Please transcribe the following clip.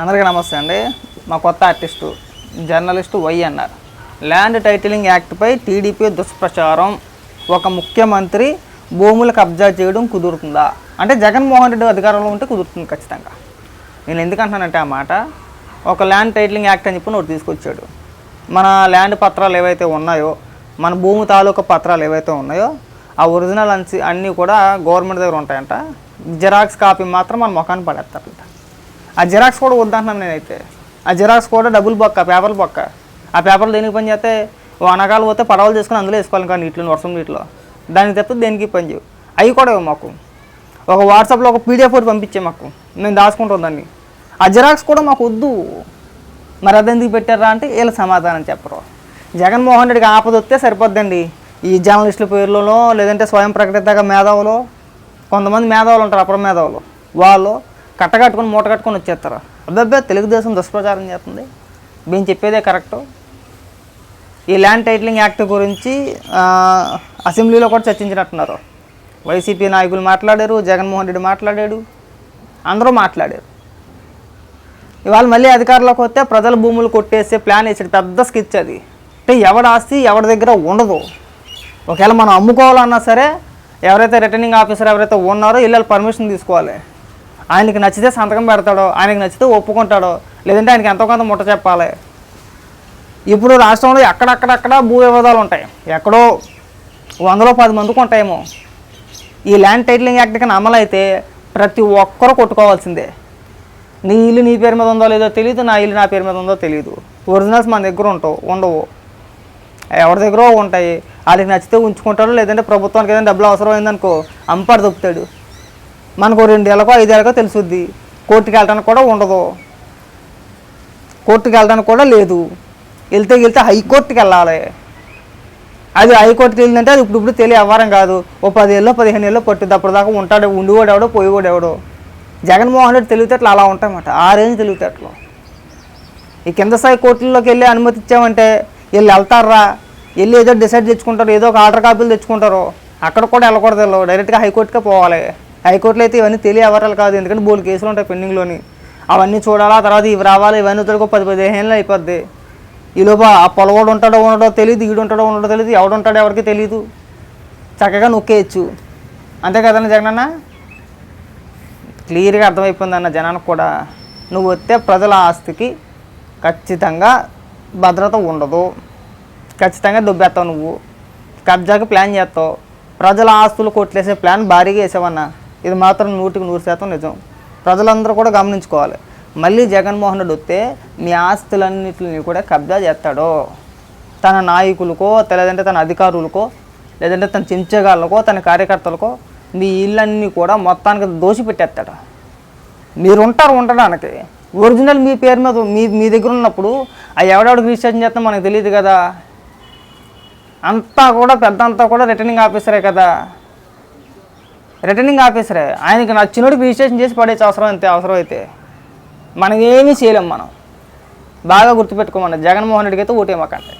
అందరికీ నమస్తే అండి. మా కొత్త artist journalist YNR land titling యాక్ట్పై TDP దుష్ప్రచారం. ఒక ముఖ్యమంత్రి భూములు కబ్జా చేయడం కుదురుతుందా? అంటే జగన్మోహన్ రెడ్డి అధికారంలో ఉంటే కుదురుతుంది ఖచ్చితంగా. నేను ఎందుకంటున్నానంటే ఆ మాట ఒక ల్యాండ్ టైటిలింగ్ యాక్ట్ అని చెప్పి నోటి తీసుకొచ్చాడు. మన ల్యాండ్ పత్రాలు ఏవైతే ఉన్నాయో మన భూమి తాలూకా పత్రాలు ఏవైతే ఉన్నాయో ఆ ఒరిజినల్ అన్సి అన్నీ కూడా గవర్నమెంట్ దగ్గర ఉంటాయంట. జిరాక్స్ కాపీ మాత్రం మన ముఖాన్ని పడేస్తారంట ఆ జిరాక్స్ కూడా వద్దంటున్నాను నేనైతే. ఆ జిరాక్స్ కూడా డబ్బులు పక్క పేపర్లు పక్క ఆ పేపర్లు దేనికి పని చేస్తే వానకాలు పోతే పడవలు చేసుకుని అందులో వేసుకోవాలి కానీ నీటిలో వర్షం నీటిలో. దానికి తప్పితే దేనికి పని చేయవు. అవి కూడా మాకు. ఒక వాట్సాప్లో ఒక పీడిఎఫ్ ఒకటి పంపించే మాకు. మేము దాచుకుంటాం దాన్ని. ఆ జిరాక్స్ కూడా మాకు వద్దు. మరి అదెందుకు పెట్టారా అంటే వీళ్ళు సమాధానం చెప్పరు. జగన్మోహన్ రెడ్డికి ఆపద వస్తే సరిపోద్దండి. ఈ జర్నలిస్టుల పేర్లలో లేదంటే స్వయం ప్రకటిత మేధావులు కొంతమంది మేధావులు ఉంటారు అపర మేధావులు వాళ్ళు కట్టకట్టుకొని మూట కట్టుకొని వచ్చేస్తారు. అబ్బాబ్బే తెలుగుదేశం దుష్ప్రచారం చేస్తుంది. మేము చెప్పేదే కరెక్టు. ఈ ల్యాండ్ టైటిలింగ్ యాక్ట్ గురించి అసెంబ్లీలో కూడా చర్చించినట్టున్నారు. వైసీపీ నాయకులు మాట్లాడారు జగన్మోహన్ రెడ్డి మాట్లాడాడు అందరూ మాట్లాడారు. ఇవాళ మళ్ళీ అధికారంలోకి వస్తే ప్రజల భూములు కొట్టేసే ప్లాన్ వేసాడు. పెద్ద స్కిచ్ అది. అంటే ఎవడ ఆస్తి ఎవరి దగ్గర ఉండదు. ఒకవేళ మనం అమ్ముకోవాలన్నా సరే ఎవరైతే రిటర్నింగ్ ఆఫీసర్ ఎవరైతే ఉన్నారో ఇళ్ళ పర్మిషన్ తీసుకోవాలి. ఆయనకి నచ్చితే సంతకం పెడతాడో ఆయనకి నచ్చితే ఒప్పుకుంటాడో లేదంటే ఆయనకి ఎంతో కొంత ముట్ట చెప్పాలి. ఇప్పుడు రాష్ట్రంలో ఎక్కడక్కడక్కడ భూ వివాదాలు ఉంటాయి. ఎక్కడో వందలో పది మందికి ఉంటాయేమో. ఈ ల్యాండ్ టైటిలింగ్ యాక్ట్ కింద అమలు అయితే ప్రతి ఒక్కరు కొట్టుకోవాల్సిందే. నీ ఇల్లు నీ పేరు మీద ఉందో లేదో తెలియదు నా ఇల్లు నా పేరు మీద ఉందో తెలియదు ఒరిజినల్స్ మన దగ్గర ఉంటావు ఉండవు. ఎవరి దగ్గర ఉంటాయి? వాళ్ళకి నచ్చితే ఉంచుకుంటాడు లేదంటే ప్రభుత్వానికి ఏదైనా డబ్బులు అవసరం అయిందనుకో అంపాడు దొప్పుతాడు మనకు రెండేళ్ళకో ఐదేళ్ళకో తెలుసుద్ది. కోర్టుకి వెళ్ళడానికి కూడా ఉండదు. కోర్టుకి వెళ్ళడానికి కూడా లేదు. వెళ్తే వెళ్తే హైకోర్టుకి వెళ్ళాలి. అది హైకోర్టుకి వెళ్ళిందంటే అది ఇప్పుడు ఇప్పుడు తెలియ అవ్వరం కాదు. ఓ పదేళ్ళలో పదిహేను ఏళ్ళు పట్టుద్ది అప్పటిదాకా ఉంటాడు. ఉండివాడు ఎవడో పోయేవాడు ఎవడో. జగన్మోహన్ రెడ్డి తెలివితేటలు అలా ఉంటాయన్నమాట ఆ రేంజ్ తెలివితేటలు ఈ కింద స్థాయి కోర్టుల్లోకి వెళ్ళి అనుమతి ఇచ్చామంటే వీళ్ళు వెళ్తారా? వెళ్ళి ఏదో డిసైడ్ తెచ్చుకుంటారు. ఏదో ఒక ఆర్డర్ కాపీలు తెచ్చుకుంటారు. అక్కడ కూడా వెళ్ళకూడదు డైరెక్ట్గా హైకోర్టుకే పోవాలి. హైకోర్టులో అయితే ఇవన్నీ తెలియ అవ్వరాలు కాదు. ఎందుకంటే బోల్ కేసులు ఉంటాయి పెండింగ్లోని. అవన్నీ చూడాలా తర్వాత ఇవి రావాలి ఇవన్నీ తోడుకో పది పదిహేనులో అయిపోద్ది. ఈలోపు ఆ పొలవాడు ఉంటాడో ఉండడో తెలియదు ఈడు ఉంటాడో ఉండడో తెలియదు ఎవడు ఉంటాడో ఎవరికి తెలియదు చక్కగా నొక్కేయచ్చు. అంతే కదండి జగనన్న? క్లియర్గా అర్థమైపోయింది అన్న జనానికి కూడా. నువ్వు వస్తే ప్రజల ఆస్తికి ఖచ్చితంగా భద్రత ఉండదు. ఖచ్చితంగా దుబ్బేస్తావు నువ్వు. కబ్జాకి ప్లాన్ చేస్తావు. ప్రజల ఆస్తులు కొట్లేసే ప్లాన్ భారీగా వేసావన్నా. ఇది మాత్రం నూటికి నూరు శాతం నిజం. ప్రజలందరూ కూడా గమనించుకోవాలి. మళ్ళీ జగన్మోహన్ రెడ్డి వస్తే మీ ఆస్తులన్నింటిని కూడా కబ్జా చేస్తాడు. తన నాయకులకో లేదంటే తన అధికారులకో లేదంటే తన చెంచగాళ్ళకో తన కార్యకర్తలకో మీ ఇళ్ళన్నీ కూడా మొత్తానికి దోషి పెట్టేస్తాడు. మీరు ఉంటారు ఉండడానికి. ఒరిజినల్ మీ పేరు మీద మీ మీ దగ్గర ఉన్నప్పుడు ఆ ఎవడెవడికి రిజిస్ట్రేషన్ చేస్తాం మనకు తెలియదు కదా. అంతా కూడా పెద్ద అంతా కూడా రిటర్నింగ్ ఆఫీసరే కదా. రిటర్నింగ్ ఆఫీసరే ఆయనకి నచ్చినోడు రిజిస్ట్రేషన్ చేసి పడేసి అవసరం అంతే అవసరం అయితే. మనం ఏమీ చేయలేం మనం. బాగా గుర్తుపెట్టుకోమన్న జగన్మోహన్ రెడ్డికి అయితే ఓటేమకండి